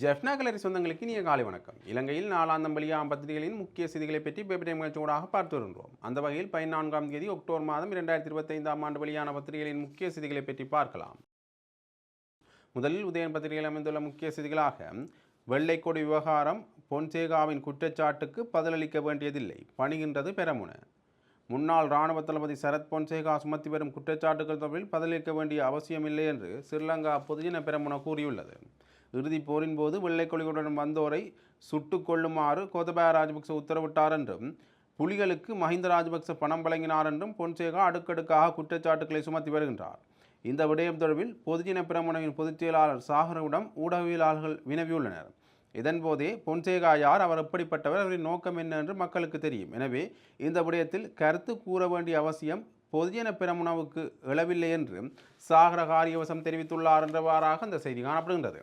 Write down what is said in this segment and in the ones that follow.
ஜெஃப்னா கலரி சொந்தங்களுக்கு இனிய காலை வணக்கம். இலங்கையில் நாளாந்தம் வழியாம் பத்திரிகைகளின் முக்கிய செய்திகளை பற்றி பேப்பர் நிகழ்ச்சியோடாக பார்த்து வருகின்றோம். அந்த வகையில் பதினான்காம் தேதி அக்டோபர் மாதம் இரண்டாயிரத்தி இருபத்தைந்தாம் ஆண்டு வெளியான பத்திரிகைகளின் முக்கிய செய்திகளை பற்றி பார்க்கலாம். முதலில் உதயன் பத்திரிகையில் அமைந்துள்ள முக்கிய செய்திகளாக வெள்ளைக்கொடி விவகாரம் பொன்சேகாவின் குற்றச்சாட்டுக்கு பதிலளிக்க வேண்டியதில்லை பணிகின்றது பெரமுன. முன்னாள் இராணுவ தளபதி சரத் பொன்சேகா சுமத்தி வரும் குற்றச்சாட்டுகள் தொடர்பில் பதிலளிக்க வேண்டிய அவசியமில்லை என்று ஸ்ரீலங்கா பொதுஜன பெரமுன கூறியுள்ளது. இறுதிப் போரின் போது வெள்ளைக்கொலிகளுடன் வந்தோரை சுட்டு கொள்ளுமாறு கோதபாய ராஜபக்ச உத்தரவிட்டார் என்றும் புலிகளுக்கு மஹிந்த ராஜபக்ச பணம் வழங்கினார் என்றும் பொன்சேகா அடுக்கடுக்காக குற்றச்சாட்டுகளை சுமத்தி வருகின்றார். இந்த விடயம் தொடர்பில் பொதுஜன பிரமுனவின் பொதுச் செயலாளர் சாகரவிடம் ஊடகவியலாளர்கள் வினவியுள்ளனர். இதன்போதே பொன்சேகா யார் அவர் எப்படிப்பட்டவர் அவரின் நோக்கம் என்ன என்று மக்களுக்கு தெரியும். எனவே இந்த விடயத்தில் கருத்து கூற வேண்டிய அவசியம் பொதுஜன பிரமுனவுக்கு எழவில்லை என்று சாகர காரியவசம் தெரிவித்துள்ளார் என்றவாறாக அந்த செய்தி காணப்படுகின்றது.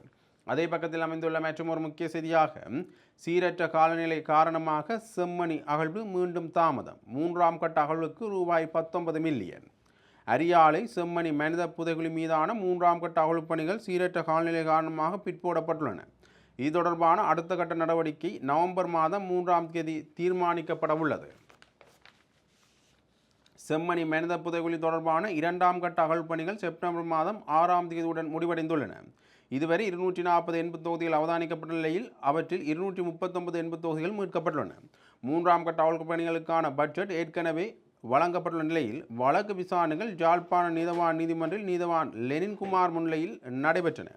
அதே பக்கத்தில் அமைந்துள்ள மற்றும் ஒரு முக்கிய செய்தியாக சீரற்ற காலநிலை காரணமாக செம்மணி அகழ்வு மீண்டும் தாமதம். மூன்றாம் கட்ட அகழ்வுக்கு ரூபாய் பத்தொன்பது மில்லியன். அரியாலை செம்மணி மனித புதைகுழி மீதான மூன்றாம் கட்ட அகழ்வு பணிகள் சீரற்ற காலநிலை காரணமாக பிற்போடப்பட்டுள்ளன. இது தொடர்பான அடுத்த கட்ட நடவடிக்கை நவம்பர் மாதம் மூன்றாம் தேதி தீர்மானிக்கப்பட உள்ளது. செம்மணி மனித புதைகுழி தொடர்பான இரண்டாம் கட்ட அகழ்வு பணிகள் செப்டம்பர் மாதம் ஆறாம் தேதியுடன் முடிவடைந்துள்ளன. இதுவரை இருநூற்றி நாற்பது எண்பது தொகுதிகள் அவதானிக்கப்பட்ட நிலையில் அவற்றில் இருநூற்றி முப்பத்தொன்பது எண்பது தொகுதிகள் மீட்கப்பட்டுள்ளன. மூன்றாம் கட்ட அகழ்வு பணிகளுக்கான பட்ஜெட் ஏற்கனவே வழங்கப்பட்டுள்ள நிலையில் வழக்கு விசாரணைகள் ஜாழ்ப்பாண நீதவான் நீதிமன்றில் நீதவான் லெனின்குமார் முன்னிலையில் நடைபெற்றன.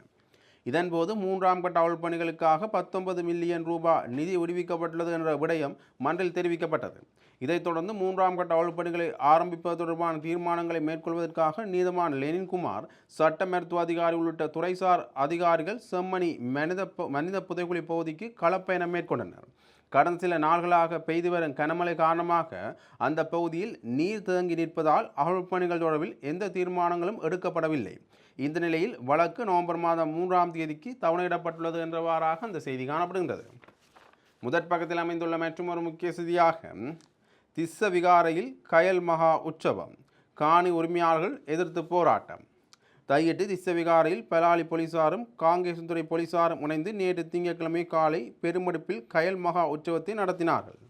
இதன்போது மூன்றாம் கட்ட அகழ்வு பணிகளுக்காக பத்தொன்பது மில்லியன் ரூபாய் நிதி விடுவிக்கப்பட்டுள்ளது என்ற விடயம் மன்றில் தெரிவிக்கப்பட்டது. இதைத் தொடர்ந்து மூன்றாம் கட்ட அகழ்வு ஆரம்பிப்பது தொடர்பான தீர்மானங்களை மேற்கொள்வதற்காக நீதவான் லெனின்குமார் சட்ட மருத்துவ அதிகாரி உள்ளிட்ட துறைசார் அதிகாரிகள் செம்மணி மனித மனித புதைக்குழி பகுதிக்கு களப்பயணம் மேற்கொண்டனர். கடந்த சில நாள்களாக பெய்து வரும் கனமழை காரணமாக அந்த பகுதியில் நீர் தேங்கி நிற்பதால் அகழ்ப்பணிகள் தொடர்பில் எந்த தீர்மானங்களும் எடுக்கப்படவில்லை. இந்த நிலையில் வழக்கு நவம்பர் மாதம் மூன்றாம் தேதிக்கு தவணையிடப்பட்டுள்ளது என்றவாறாக அந்த செய்தி காணப்படுகின்றது. முதற் பக்கத்தில் அமைந்துள்ள மற்றும் ஒரு முக்கிய செய்தியாக திஸ்ஸ விகாரையில் கயல் மகா உற்சவம். காணி உரிமையாளர்கள் எதிர்த்து போராட்டம். தையிட்டு திஸ்ஸ விகாரையில் பலாலி போலீசாரும் காங்கேசன்துறை போலீசாரும் இணைந்து நேற்று திங்கட்கிழமை காலை பெருமடுப்பில் கயல் மகா உற்சவத்தை நடத்தினார்கள்.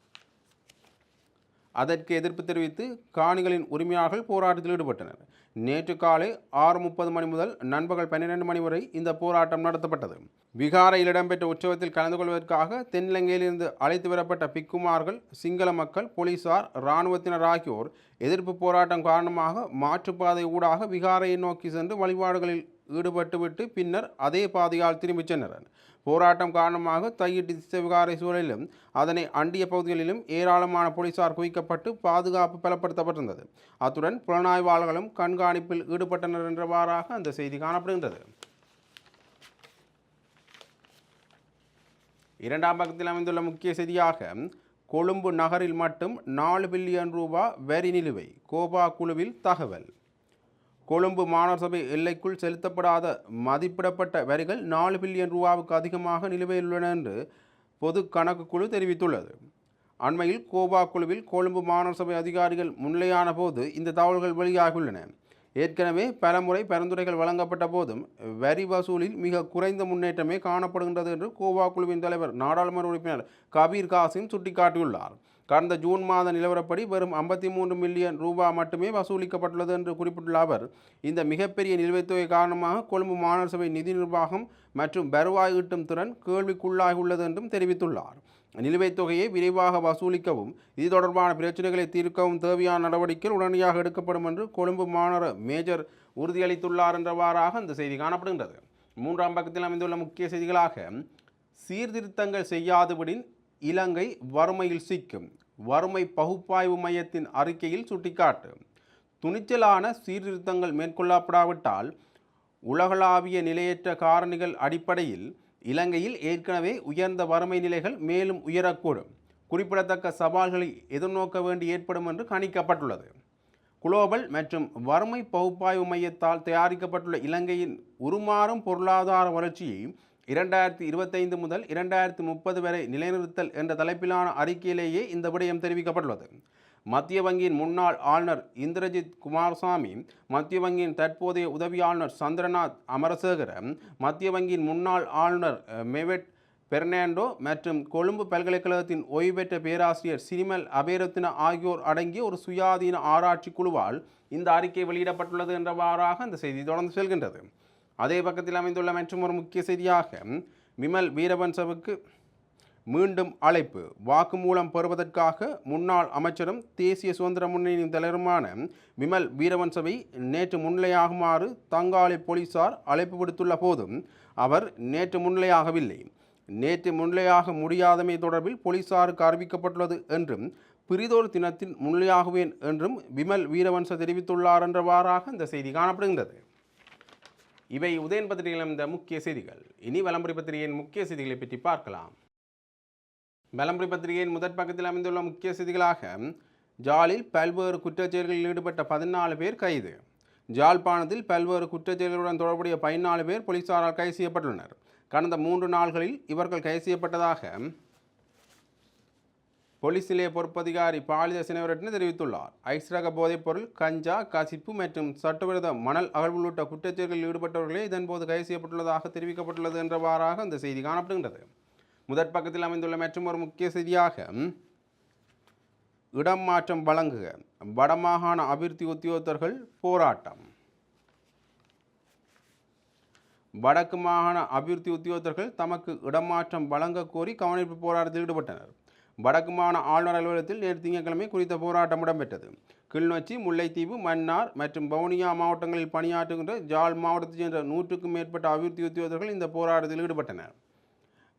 அதற்கு எதிர்ப்பு தெரிவித்து காணிகளின் உரிமையாளர்கள் போராட்டத்தில் ஈடுபட்டனர். நேற்று காலை ஆறு முப்பது மணி முதல் நண்பகல் பன்னிரண்டு மணி வரை இந்த போராட்டம் நடத்தப்பட்டது. விகாரையில் இடம்பெற்ற உற்சவத்தில் கலந்து கொள்வதற்காக தென்னிலங்கையிலிருந்து அழைத்து வரப்பட்ட பிக்குமார்கள் சிங்கள மக்கள் போலீசார் இராணுவத்தினர் ஆகியோர் எதிர்ப்பு போராட்டம் காரணமாக மாற்றுப்பாதை ஊடாக விகாரையை நோக்கி சென்று வழிபாடுகளில் ஈடுபட்டுவிட்டு பின்னர் அதே பாதையால் திரும்பிச் சென்றனர். போராட்டம் காரணமாக தையிட்டு சிவகாரை சூழலிலும் அதனை அண்டிய பகுதிகளிலும் ஏராளமான போலீசார் குவிக்கப்பட்டு பாதுகாப்பு பலப்படுத்தப்பட்டிருந்தது. அத்துடன் புலனாய்வாளர்களும் கண்காணிப்பில் ஈடுபட்டனர் என்றவாறாக அந்த செய்தி காணப்படுகின்றது. இரண்டாம் பக்கத்தில் அமைந்துள்ள முக்கிய செய்தியாக கொழும்பு நகரில் மட்டும் நாலு பில்லியன் ரூபாய் வரி நிலுவை கோபா குழுவில் தகவல். கொழும்பு மாநகர சபை எல்லைக்குள் செலுத்தப்படாத மதிப்பிடப்பட்ட வரிகள் நாலு பில்லியன் ரூபாவுக்கு அதிகமாக நிலுவையில் உள்ளன என்று பொது கணக்கு குழு தெரிவித்துள்ளது. அண்மையில் கோபா குழுவில் கொழும்பு மாநகர சபை அதிகாரிகள் முன்னிலையான போது இந்த தகவல்கள் வெளியாகியுள்ளன. ஏற்கனவே பலமுறை பரிந்துரைகள் வழங்கப்பட்ட போதும் வரி வசூலில் மிக குறைந்த முன்னேற்றமே காணப்படுகின்றது என்று கோவா குழுவின் தலைவர் நாடாளுமன்ற உறுப்பினர் கபீர் காசிம் சுட்டிக்காட்டியுள்ளார். கடந்த ஜூன் மாத நிலவரப்படி வெறும் ஐம்பத்தி மூன்று மில்லியன் ரூபாய் மட்டுமே வசூலிக்கப்பட்டுள்ளது என்று குறிப்பிட்டுள்ள அவர் இந்த மிகப்பெரிய நிலுவைத் தொகை காரணமாக கொழும்பு மாநகர சபை நிதி நிர்வாகம் மற்றும் வருவாய் ஈட்டும் திறன் கேள்விக்குள்ளாகியுள்ளது என்றும் தெரிவித்துள்ளார். நிலுவைத் தொகையை விரைவாக வசூலிக்கவும் இது தொடர்பான பிரச்சனைகளை தீர்க்கவும் தேவையான நடவடிக்கைகள் உடனடியாக எடுக்கப்படும் என்று கொழும்பு மாநகர மேஜர் உறுதியளித்துள்ளார் என்றவாறாக அந்த செய்தி காணப்படுகின்றது. மூன்றாம் பக்கத்தில் அமைந்துள்ள முக்கிய செய்திகளாக சீர்திருத்தங்கள் செய்யாதபடின் இலங்கை வறுமையில் சிக்கும். வறுமை பகுப்பாய்வு மையத்தின் அறிக்கையில் சுட்டிக்காட்டு. துணிச்சலான சீர்திருத்தங்கள் மேற்கொள்ளப்படாவிட்டால் உலகளாவிய நிலையற்ற காரணிகள் அடிப்படையில் இலங்கையில் ஏற்கனவே உயர்ந்த வறுமை நிலைகள் மேலும் உயரக்கூடும். குறிப்பிடத்தக்க சவால்களை எதிர்நோக்க வேண்டி ஏற்படும் என்று கணிக்கப்பட்டுள்ளது. குளோபல் மற்றும் வறுமை பகுப்பாய்வு மையத்தால் தயாரிக்கப்பட்டுள்ள இலங்கையின் உருமாறும் பொருளாதார வளர்ச்சியை இரண்டாயிரத்தி இருபத்தைந்து முதல் இரண்டாயிரத்தி முப்பது வரை நிலைநிறுத்தல் என்ற தலைப்பிலான அறிக்கையிலேயே இந்த விடயம் தெரிவிக்கப்பட்டுள்ளது. மத்திய வங்கியின் முன்னாள் ஆளுநர் இந்திரஜித் குமாரசாமி மத்திய வங்கியின் தற்போதைய உதவி ஆளுநர் சந்திரநாத் அமரசேகர மத்திய வங்கியின் முன்னாள் ஆளுநர் மெவெட் பெர்னாண்டோ மற்றும் கொழும்பு பல்கலைக்கழகத்தின் ஓய்வு பெற்ற பேராசிரியர் சினிமல் அபேரத்தின ஆகியோர் அடங்கிய ஒரு சுயாதீன ஆராய்ச்சி குழுவால் இந்த அறிக்கை வெளியிடப்பட்டுள்ளது என்றவாறாக இந்த செய்தி தொடர்ந்து செல்கின்றது. அதே பக்கத்தில் அமைந்துள்ள மற்றும் ஒரு முக்கிய செய்தியாக விமல் வீரவன்சவுக்கு மீண்டும் அழைப்பு. வாக்குமூலம் பெறுவதற்காக முன்னாள் அமைச்சரும் தேசிய சுதந்திர முன்னணியின் தலைவருமான விமல் வீரவன்சவை நேற்று முன்னிலையாகுமாறு தங்காலை போலீசார் அழைப்பு விடுத்துள்ள போதும் அவர் நேற்று முன்னிலையாகவில்லை. நேற்று முன்னிலையாக முடியாதமை தொடர்பில் போலீசாருக்கு அறிவிக்கப்பட்டுள்ளது என்றும் பிரிதோர் தினத்தில் முன்னிலையாகுவேன் என்றும் விமல் வீரவன்ச தெரிவித்துள்ளார் என்றவாறாக இந்த செய்தி காணப்படுகின்றது. இவை உதயன் பத்திரிகையில் இந்த முக்கிய செய்திகள். இனி வலம்புரி பத்திரிகையின் முக்கிய செய்திகளை பற்றி பார்க்கலாம். வலம்புரி பத்திரிகையின் முதற் பக்கத்தில் அமைந்துள்ள முக்கிய செய்திகளாக ஜாலில் பல்வேறு குற்றச்செயல்களில் ஈடுபட்ட பதினாலு பேர் கைது. ஜாழ்ப்பாணத்தில் பல்வேறு குற்றச்செயல்களுடன் தொடர்புடைய பதினாலு பேர் போலீசாரால் கைது செய்யப்பட்டுள்ளனர். கடந்த மூன்று நாள்களில் இவர்கள் கைது செய்யப்பட்டதாக போலீஸ் நிலைய பொறுப்பதிகாரி பாலித சினவரட்ன தெரிவித்துள்ளார். ஐஸ் ரக போதைப்பொருள் கஞ்சா கசிப்பு மற்றும் சட்டவிரோத மணல் அகழ்வு உள்ளிட்ட குற்றச்செயல்களில் ஈடுபட்டவர்களே இதன்போது கைது செய்யப்பட்டுள்ளதாக தெரிவிக்கப்பட்டுள்ளது என்றவாறாக அந்த செய்தி காணப்படுகின்றது. முதற் பக்கத்தில் அமைந்துள்ள மற்றும் ஒரு முக்கிய செய்தியாக இடம் மாற்றம் வழங்குக வடமாகாண அபிவிருத்தி உத்தியோகத்தர்கள் போராட்டம். வடக்கு மாகாண அபிவிருத்தி உத்தியோகத்தர்கள் தமக்கு இடமாற்றம் வழங்க கோரி கவனிப்பு போராட்டத்தில் ஈடுபட்டனர். வடக்கு மாகாண ஆளுநர் அலுவலகத்தில் நேற்று திங்கட்கிழமை குறித்த போராட்டம் இடம்பெற்றது. கிளிநொச்சி முல்லைத்தீவு மன்னார் மற்றும் வவுனியா மாவட்டங்களில் பணியாற்றுகின்ற ஜாழ் மாவட்டத்தைச் சேர்ந்த நூற்றுக்கும் மேற்பட்ட அபிவிருத்தி உத்தியோகர்கள் இந்த போராட்டத்தில் ஈடுபட்டனர்.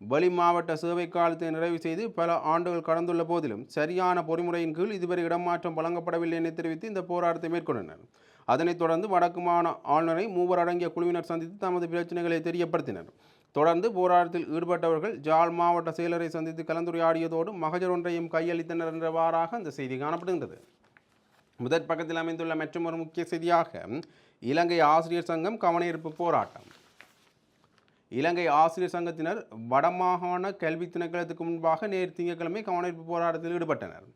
வெளி மாவட்ட சேவை காலத்தை நிறைவு செய்து பல ஆண்டுகள் கடந்துள்ள போதிலும் சரியான பொறிமுறையின் கீழ் இதுவரை இடமாற்றம் வழங்கப்படவில்லை என தெரிவித்து இந்த போராட்டத்தை மேற்கொண்டனர். அதனைத் தொடர்ந்து வடக்கு மாகாண ஆளுநரை மூவர் அடங்கிய குழுவினர் சந்தித்து தமது பிரச்சனைகளை தெரியப்படுத்தினர். தொடர்ந்து போராட்டத்தில் ஈடுபட்டவர்கள் ஜாழ் மாவட்ட செயலரை சந்தித்து கலந்துரையாடியதோடு மகஜர் ஒன்றையும் கையளித்தனர் என்றவாறாக அந்த செய்தி காணப்படுகின்றது. முதற் பக்கத்தில் அமைந்துள்ள மற்றும் ஒரு முக்கிய செய்தியாக இலங்கை ஆசிரியர் சங்கம் கவனஈர்ப்பு போராட்டம். இலங்கை ஆசிரியர் சங்கத்தினர் வடமாகாண கல்வி திணைக்களத்துக்கு முன்பாக நேற்று திங்கட்கிழமை கவனஈர்ப்பு போராட்டத்தில் ஈடுபட்டனர்.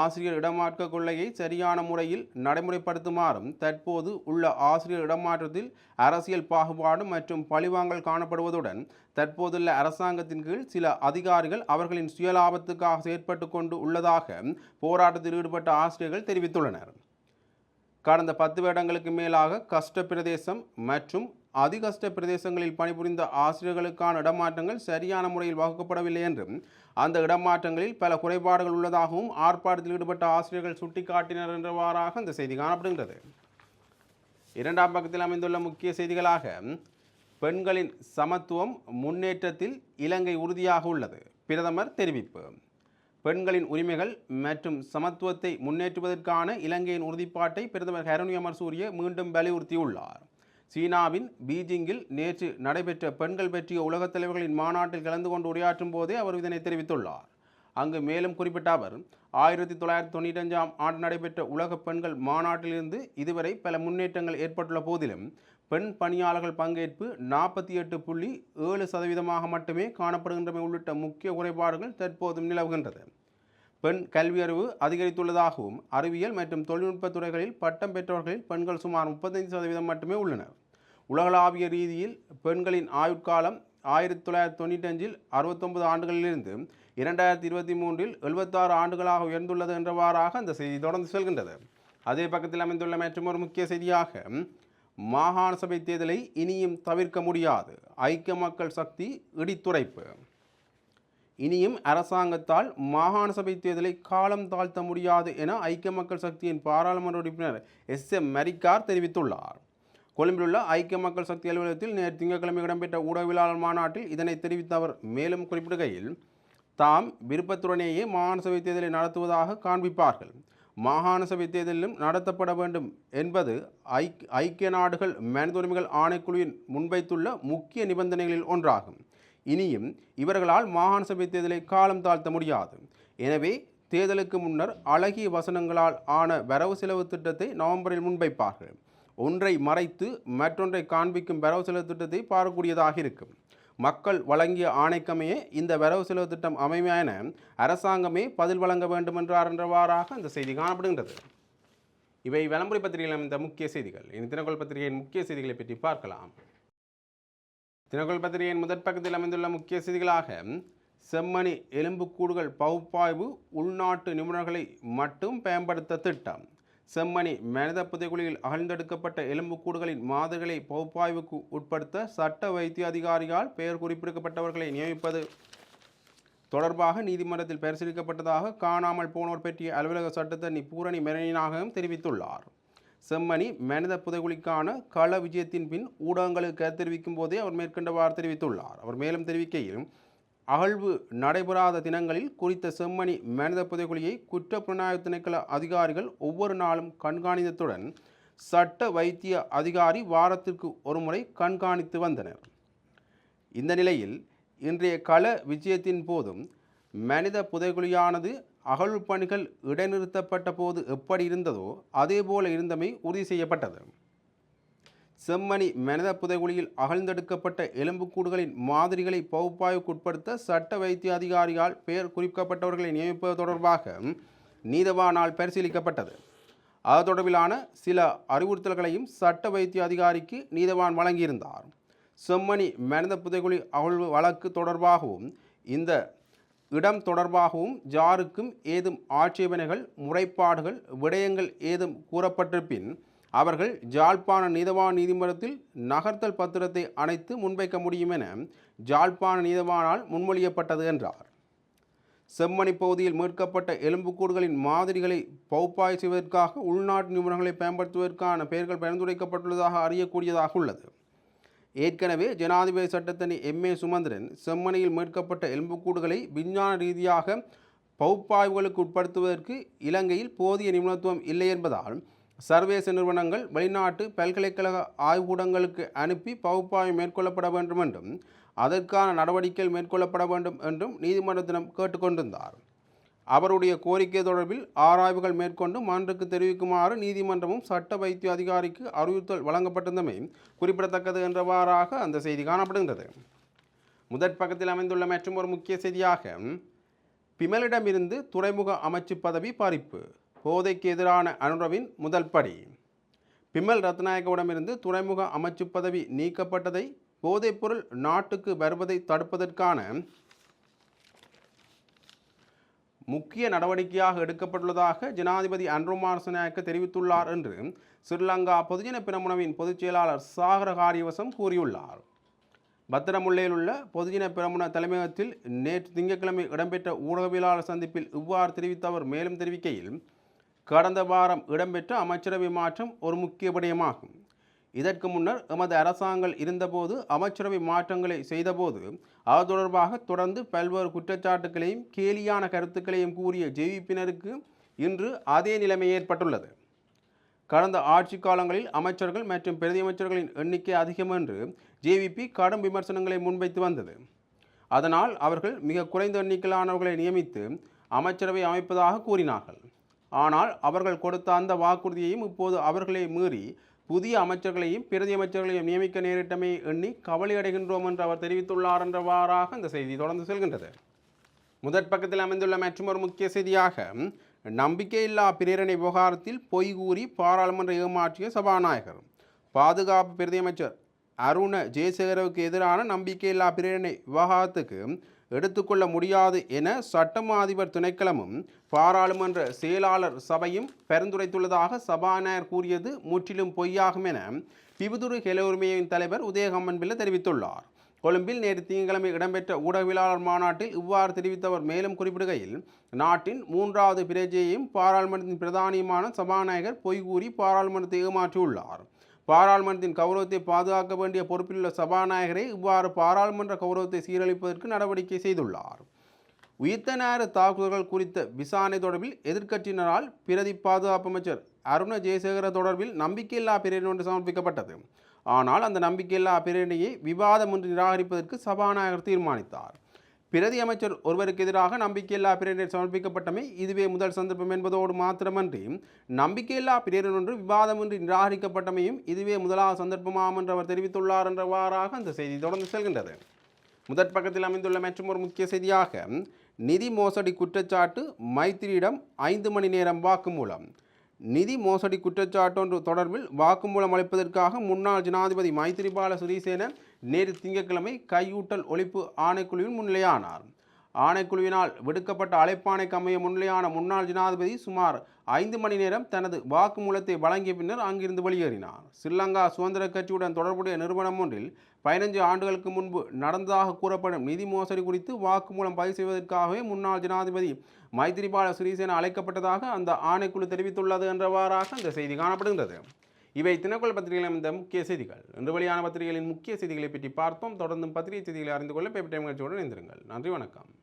ஆசிரியர் இடமாற்ற கொள்ளையை சரியான முறையில் நடைமுறைப்படுத்துமாறும் தற்போது உள்ள ஆசிரியர் இடமாற்றத்தில் அரசியல் பாகுபாடு மற்றும் பழிவாங்கல் காணப்படுவதுடன் தற்போதுள்ள அரசாங்கத்தின் கீழ் சில அதிகாரிகள் அவர்களின் சுயலாபத்துக்காக செயற்பட்டு கொண்டு உள்ளதாக போராட்டத்தில் ஈடுபட்ட ஆசிரியர்கள் தெரிவித்துள்ளனர். கடந்த பத்து வருடங்களுக்கு மேலாக கஷ்ட பிரதேசம் மற்றும் அதிகஷ்ட பிரதேசங்களில் பணிபுரிந்த ஆசிரியர்களுக்கான இடமாற்றங்கள் சரியான முறையில் வகுக்கப்படவில்லை என்றும் அந்த இடமாற்றங்களில் பல குறைபாடுகள் உள்ளதாகவும் ஆர்ப்பாட்டத்தில் ஈடுபட்ட ஆசிரியர்கள் சுட்டிக்காட்டினர் என்றவாறாக அந்த செய்தி காணப்படுகின்றது. இரண்டாம் பக்கத்தில் அமைந்துள்ள முக்கிய செய்திகளாக பெண்களின் சமத்துவம் முன்னேற்றத்தில் இலங்கை உறுதியாக உள்ளது. பிரதமர் தெரிவிப்பு. பெண்களின் உரிமைகள் மற்றும் சமத்துவத்தை முன்னேற்றுவதற்கான இலங்கையின் உறுதிப்பாட்டை பிரதமர் ஹரோனி அமர் சூரிய மீண்டும் வலியுறுத்தியுள்ளார். சீனாவின் பீஜிங்கில் நேற்று நடைபெற்ற பெண்கள் பற்றிய உலகத் தலைவர்களின் மாநாட்டில் கலந்து கொண்டு உரையாற்றும் போதே அவர் இதனை தெரிவித்துள்ளார். அங்கு மேலும் குறிப்பிட்ட அவர் ஆயிரத்தி தொள்ளாயிரத்தி தொண்ணூற்றஞ்சாம் ஆண்டு நடைபெற்ற உலக பெண்கள் மாநாட்டிலிருந்து இதுவரை பல முன்னேற்றங்கள் ஏற்பட்டுள்ள போதிலும் பெண் பணியாளர்கள் பங்கேற்பு நாற்பத்தி எட்டு புள்ளி ஏழு சதவீதமாக மட்டுமே காணப்படுகின்றமை உள்ளிட்ட முக்கிய குறைபாடுகள் தற்போதும் நிலவுகின்றது. பெண் கல்வியறிவு அதிகரித்துள்ளதாகவும் அறிவியல் மற்றும் தொழில்நுட்பத் துறைகளில் பட்டம் பெற்றவர்களில் பெண்கள் சுமார் முப்பத்தைந்து சதவீதம் மட்டுமே உள்ளனர். உலகளாவிய ரீதியில் பெண்களின் ஆயுட்காலம் ஆயிரத்தி தொள்ளாயிரத்தி தொண்ணூற்றஞ்சில் அறுபத்தொன்பது ஆண்டுகளிலிருந்து இரண்டாயிரத்தி இருபத்தி மூன்றில் எழுபத்தாறு ஆண்டுகளாக உயர்ந்துள்ளது என்றவாறாக அந்த செய்தி தொடர்ந்து செல்கின்றது. அதே பக்கத்தில் அமைந்துள்ள மற்றொரு முக்கிய செய்தியாக மாகாண சபை தேர்தலை இனியும் தவிர்க்க முடியாது. ஐக்கிய மக்கள் சக்தி இடித்துரைப்பு. இனியும் அரசாங்கத்தால் மாகாண சபை தேர்தலை காலம் தாழ்த்த முடியாது என ஐக்கிய மக்கள் சக்தியின் பாராளுமன்ற உறுப்பினர் எஸ் எம் மரிக்கார் தெரிவித்துள்ளார். கொழும்பில் உள்ள ஐக்கிய மக்கள் சக்தி அலுவலகத்தில் நேற்று திங்கட்கிழமை இடம்பெற்ற ஊடகவியலாளர் மாநாட்டில் இதனை தெரிவித்த அவர் மேலும் குறிப்பிடுகையில் தாம் விருப்பத்துடனேயே மாகாண சபை தேர்தலை நடத்துவதாக காண்பிப்பார்கள். மாகாண சபை தேர்தலிலும் நடத்தப்பட வேண்டும் என்பது ஐக் ஐக்கிய நாடுகள் மனித உரிமைகள் ஆணைக்குழுவின் முன்வைத்துள்ள முக்கிய நிபந்தனைகளில் ஒன்றாகும். இனியும் இவர்களால் மாகாண சபை தேர்தலை காலம் தாழ்த்த முடியாது. எனவே தேர்தலுக்கு முன்னர் அழகிய வசனங்களால் ஆன வரவு செலவு திட்டத்தை நவம்பரில் முன்வைப்பார்கள். ஒன்றை மறைத்து மற்றொன்றை காண்பிக்கும் வரவு செலவு திட்டத்தை பார்க்கக்கூடியதாக இருக்கும். மக்கள் வழங்கிய ஆணைக்கமையே இந்த வரவு செலவு திட்டம் அமைமையான அரசாங்கமே பதில் வழங்க வேண்டும் என்றார் என்றவாறாக இந்த செய்தி காணப்படுகின்றது. இவை விளம்பர பத்திரிகையில் அமைந்த முக்கிய செய்திகள். இனி தினகோல் பத்திரிகையின் முக்கிய செய்திகளை பற்றி பார்க்கலாம். தினகோல் பத்திரிகையின் முதற் பக்கத்தில் அமைந்துள்ள முக்கிய செய்திகளாக செம்மணி எலும்புக்கூடுகள் பகுப்பாய்வு உள்நாட்டு நிபுணர்களை மட்டும் பயன்படுத்த திட்டம். செம்மணி மனித புதைகுழியில் அகழ்ந்தெடுக்கப்பட்ட எலும்புக்கூடுகளின் மாதிரிகளை பகுப்பாய்வுக்கு உட்படுத்த சட்ட வைத்திய அதிகாரியால் பெயர் குறிப்பிடப்பட்டவர்களை நியமிப்பது தொடர்பாக நீதிமன்றத்தில் பரிசீலிக்கப்பட்டதாக காணாமல் போனோர் பற்றிய அலுவலக சட்டத்தண்ணி பூரணி மெரணினாகவும் தெரிவித்துள்ளார். செம்மணி மனித புதைகுழிக்கான கள விஜயத்தின் பின் ஊடகங்களுக்கு தெரிவிக்கும் போதே அவர் மேற்கண்டவாறு தெரிவித்துள்ளார். அவர் மேலும் தெரிவிக்கையில் அகழ்வு நடைபெறாத தினங்களில் குறித்த செம்மணி மனித புதைகுழியை குற்ற புலனாய்வு திணைக்கள அதிகாரிகள் ஒவ்வொரு நாளும் கண்காணித்ததுடன் சட்ட வைத்திய அதிகாரி வாரத்திற்கு ஒருமுறை கண்காணித்து வந்தனர். இந்த நிலையில் இன்றைய கள விஜயத்தின் போதும் மனித புதைகுழியானது அகழ்வு பணிகள் இடைநிறுத்தப்பட்ட போது எப்படி இருந்ததோ அதேபோல இருந்தமை உறுதி செய்யப்பட்டது. செம்மணி மனித புதைகுழியில் அகழ்ந்தெடுக்கப்பட்ட எலும்புக்கூடுகளின் மாதிரிகளை பகுப்பாய்வுக்குட்படுத்த சட்ட வைத்திய அதிகாரியால் பெயர் குறிக்கப்பட்டவர்களை நியமிப்பது தொடர்பாக நீதவானால் பரிசீலிக்கப்பட்டது. அது தொடர்பிலான சில அறிவுறுத்தல்களையும் சட்ட வைத்திய அதிகாரிக்கு நீதவான் வழங்கியிருந்தார். செம்மணி மனித புதைகுழி அகழ்வு வழக்கு தொடர்பாகவும் இந்த இடம் தொடர்பாகவும் ஜாருக்கும் ஏதும் ஆட்சேபனைகள் முறைப்பாடுகள் விடயங்கள் ஏதும் கூறப்பட்டிருப்பின் அவர்கள் ஜாழ்ப்பாண நீதவான் நீதிமன்றத்தில் நகர்த்தல் பத்திரத்தை அணைத்து முன்வைக்க முடியும் என ஜாழ்ப்பாண நீதவானால் முன்மொழியப்பட்டது என்றார். செம்மணி பகுதியில் மீட்கப்பட்ட எலும்புக்கூடுகளின் மாதிரிகளை பகுப்பாய்வு செய்வதற்காக உள்நாட்டு நிபுணர்களை பயன்படுத்துவதற்கான பெயர்கள் பரிந்துரைக்கப்பட்டுள்ளதாக அறியக்கூடியதாக உள்ளது. ஏற்கனவே ஜனாதிபதி சட்டத்தனி எம். ஏ. சுமந்திரன் செம்மணியில் மீட்கப்பட்ட எலும்புக்கூடுகளை விஞ்ஞான ரீதியாக பகுப்பாய்வுகளுக்கு உட்படுத்துவதற்கு இலங்கையில் போதிய நிபுணத்துவம் இல்லை என்பதால் சர்வதேச நிறுவனங்கள் வெளிநாட்டு பல்கலைக்கழக ஆய்வுக்கூடங்களுக்கு அனுப்பி பகுப்பாய்வு மேற்கொள்ளப்பட வேண்டும் என்றும் அதற்கான நடவடிக்கைகள் மேற்கொள்ளப்பட வேண்டும் என்றும் நீதிமன்றத்திடம் கேட்டுக்கொண்டிருந்தார். அவருடைய கோரிக்கை தொடர்பில் ஆராய்வுகள் மேற்கொண்டு மன்றுக்கு தெரிவிக்குமாறு நீதிமன்றமும் சட்ட வைத்திய அதிகாரிக்கு அறிவுறுத்தல் வழங்கப்பட்டிருந்தமை குறிப்பிடத்தக்கது என்றவாறாக அந்த செய்தி காணப்படுகின்றது. முதற் பக்கத்தில் அமைந்துள்ள மற்றும் ஒரு முக்கிய செய்தியாக பிமலிடமிருந்து துறைமுக அமைச்சு பதவி பறிப்பு. போதைக்கு எதிரான அனுரவின் முதல் படி. பிமல் ரத்நாயகவிடமிருந்து துறைமுக அமைச்சு பதவி நீக்கப்பட்டதை போதைப்பொருள் நாட்டுக்கு வருவதை தடுப்பதற்கான முக்கிய நடவடிக்கையாக எடுக்கப்பட்டுள்ளதாக ஜனாதிபதி அன்ருமாரசநாயக்க தெரிவித்துள்ளார் என்று ஸ்ரீலங்கா பொதுஜன பிரமுனவின் பொதுச் செயலாளர் சாகர காரியவசம் கூறியுள்ளார். பத்திரமுல்லையில் உள்ள பொதுஜன பிரமுன தலைமையகத்தில் நேற்று திங்கட்கிழமை இடம்பெற்ற ஊடகவியலாளர் சந்திப்பில் இவ்வாறு தெரிவித்த அவர் மேலும் தெரிவிக்கையில் கடந்த வாரம் இடம்பெற்ற அமைச்சரவை மாற்றம் ஒரு முக்கிய விடயமாகும். இதற்கு முன்னர் எமது அரசாங்கம் இருந்தபோது அமைச்சரவை மாற்றங்களை செய்தபோது அது தொடர்பாக தொடர்ந்து பல்வேறு குற்றச்சாட்டுகளையும் கேலியான கருத்துக்களையும் கூறிய ஜேவிப்பினருக்கு இன்று அதே நிலைமை ஏற்பட்டுள்ளது. கடந்த ஆட்சி காலங்களில் அமைச்சர்கள் மற்றும் பிரதியமைச்சர்களின் எண்ணிக்கை அதிகம் என்று ஜேவிபி கடும் விமர்சனங்களை முன்வைத்து வந்தது. அதனால் அவர்கள் மிக குறைந்த எண்ணிக்கையிலானவர்களை நியமித்து அமைச்சரவை அமைப்பதாக கூறினார்கள். ஆனால் அவர்கள் கொடுத்த அந்த வாக்குறுதியையும் இப்போது அவர்களை மீறி புதிய அமைச்சர்களையும் பிரதி அமைச்சர்களையும் நியமிக்க நேரிட்டமை எண்ணி கவலை அடைகின்றோம் என்று அவர் தெரிவித்துள்ளார் என்றவாறாக இந்த செய்தி தொடர்ந்து செல்கின்றது. முதற் பக்கத்தில் அமைந்துள்ள மற்றொரு முக்கிய செய்தியாக நம்பிக்கையில்லா பிரேரணை விவகாரத்தில் பொய் கூறி பாராளுமன்ற ஏமாற்றிய சபாநாயகர் பாதுகாப்பு பிரதியமைச்சர் அருண ஜெயசேகரவுக்கு எதிரான நம்பிக்கையில்லா பிரேரணை விவகாரத்துக்கு எடுத்துக்கொள்ள முடியாது என சட்டமா அதிபர் திணைக்களமும் பாராளுமன்ற செயலாளர் சபையும் பரிந்துரைத்துள்ளதாக சபாநாயகர் கூறியது முற்றிலும் பொய்யாகும் என பிபுதுரு கெலவுரிமையின் தலைவர் உதயகம்மன் பிள்ளை தெரிவித்துள்ளார். கொழும்பில் நேற்று திங்கட்கிழமை இடம்பெற்ற ஊடகவியலாளர் மாநாட்டில் இவ்வாறு தெரிவித்தவர் மேலும் குறிப்பிடுகையில் நாட்டின் மூன்றாவது பிரஜையையும் பாராளுமன்றத்தின் பிரதானியுமான சபாநாயகர் பொய் கூறி பாராளுமன்றத்தை ஏமாற்றியுள்ளார். பாராளுமன்றத்தின் கௌரவத்தை பாதுகாக்க வேண்டிய பொறுப்பிலுள்ள சபாநாயகரே இவ்வாறு பாராளுமன்ற கௌரவத்தை சீரழிப்பதற்கு நடவடிக்கை செய்துள்ளார். உயிர்த்த நேர தாக்குதல்கள் குறித்த விசாரணை தொடர்பில் எதிர்க்கட்சியினரால் பிரதி பாதுகாப்பு அமைச்சர் அருண ஜெயசேகர தொடர்பில் நம்பிக்கையில்லா பிரேரணை ஒன்று சமர்ப்பிக்கப்பட்டது. ஆனால் அந்த நம்பிக்கையில்லா பிரேரணையை ஒன்று நிராகரிப்பதற்கு சபாநாயகர் தீர்மானித்தார். பிரதி அமைச்சர் ஒருவருக்கு எதிராக நம்பிக்கையில்லா பிரேரணை சமர்ப்பிக்கப்பட்டமை இதுவே முதல் சந்தர்ப்பம் என்பதோடு மாத்திரமன்றி நம்பிக்கையில்லா பிரேரணை ஒன்று விவாதமின்றி நிராகரிக்கப்பட்டமையும் இதுவே முதலாவது சந்தர்ப்பமாம் என்று அவர் தெரிவித்துள்ளார் என்றவாறாக அந்த செய்தி தொடர்ந்து செல்கின்றது. முதற் பக்கத்தில் அமைந்துள்ள மற்றும் ஒரு முக்கிய செய்தியாக நிதி மோசடி குற்றச்சாட்டு மைத்திரியிடம் ஐந்து மணி நேரம் வாக்குமூலம். நிதி மோசடி குற்றச்சாட்டொன்று தொடர்பில் வாக்குமூலம் அளிப்பதற்காக முன்னாள் ஜனாதிபதி மைத்திரிபால சிறிசேன நேற்று திங்கட்கிழமை கையூட்டல் ஒழிப்பு ஆணைக்குழுவின் முன்னிலையானார். ஆணைக்குழுவினால் விடுக்கப்பட்ட அழைப்பாணைக்கு அமைய முன்னிலையான முன்னாள் ஜனாதிபதி சுமார் ஐந்து மணி நேரம் தனது வாக்குமூலத்தை வழங்கிய பின்னர் அங்கிருந்து வெளியேறினார். ஸ்ரீலங்கா சுதந்திர கட்சியுடன் தொடர்புடைய நிறுவனம் ஒன்றில் பதினஞ்சு ஆண்டுகளுக்கு முன்பு நடந்ததாக கூறப்படும் நிதி மோசடி குறித்து வாக்குமூலம் பதிவு செய்வதற்காகவே முன்னாள் ஜனாதிபதி மைத்திரிபால சிறிசேன அழைக்கப்பட்டதாக அந்த ஆணைக்குழு தெரிவித்துள்ளது என்றவாறாக அந்த செய்தி காணப்படுகின்றது. இவை தினக்குள் பத்திரிகையில் இந்த முக்கிய செய்திகள். இன்று வெளியான பத்திரிகைகளின் முக்கிய செய்திகளை பற்றி பார்த்தோம் தொடர்ந்தும் பத்திரிகை செய்திகளை அறிந்து கொள்ள பேப்பர் டைம் நிகழ்ச்சியோடு இணைந்திருங்கள். நன்றி வணக்கம்.